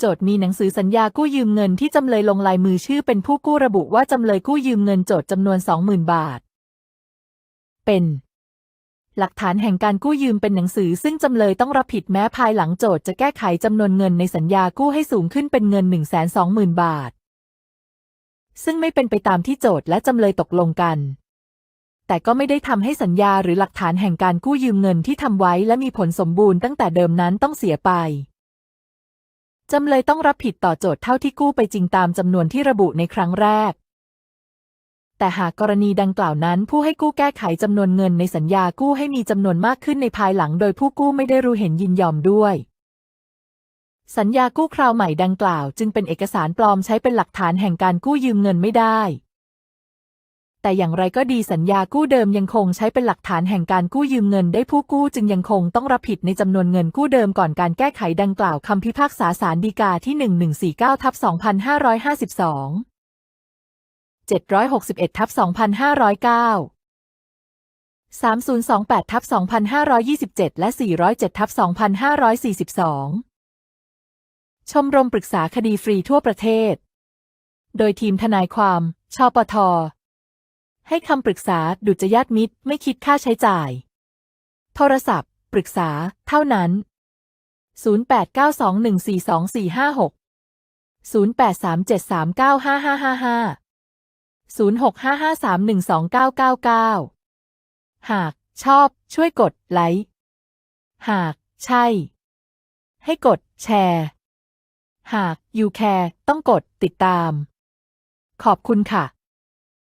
โจทมีหนังสือสัญญากู้ยืมเงินที่จำเลยลงลายมือชื่อเป็นผู้กู้ระบุว่าจำเลยกู้ยืมเงินโจทย์จำนวน 20,000 บาท เป็น หลักฐานแห่งการกู้ยืมเป็นหนังสือ ซึ่งจำเลยต้องรับผิดแม้ภายหลังโจทย์จะแก้ไขจำนวนเงินในสัญญากู้ให้สูงขึ้นเป็นเงิน 120,000 บาท ซึ่งไม่เป็นไปตามที่โจทย์และจำเลยตกลงกันแต่ก็ไม่ได้ทำให้สัญญาหรือหลักฐานแห่งการกู้ยืมเงินที่ทำไว้และมีผลสมบูรณ์ตั้งแต่เดิมนั้นต้องเสียไป จำเลยต้องรับผิดต่อโจทย์เท่าที่กู้ไปจริงตามจำนวนที่ระบุในครั้งแรก แต่หากกรณีดังกล่าวนั้น ผู้ให้กู้แก้ไขจำนวนเงินในสัญญากู้ให้มีจำนวนมากขึ้นในภายหลัง โดยผู้กู้ไม่ได้รู้เห็นยินยอมด้วย สัญญากู้คราวใหม่ดังกล่าว จึงเป็นเอกสารปลอมใช้เป็นหลักฐานแห่งการกู้ยืมเงินไม่ได้ แต่อย่างไรก็ดีสัญญากู้เดิมยังคงใช้เป็นหลักฐานแห่งการกู้ยืมเงินได้ผู้กู้จึงยังคงต้องรับผิดในจำนวนเงินกู้เดิมก่อนการแก้ไขดังกล่าวคำพิพากษาศาลฎีกาที่ 1149ทับ2552 761ทับ2509 3028ทับ2527 และ 407ทับ2542 ชมรมปรึกษาคดีฟรีทั่วประเทศ โดยทีมทนายความ ชปท ให้คำปรึกษาดุจยาตมิตรไม่คิดค่าใช้จ่าย โทรศัพท์ ปรึกษา เท่านั้น 0892142456 0837395555 0655312999 หากชอบ ช่วยกดไลค์ หากใช่ ให้กดแชร์ หาก you care ต้องกดติดตาม ขอบคุณค่ะ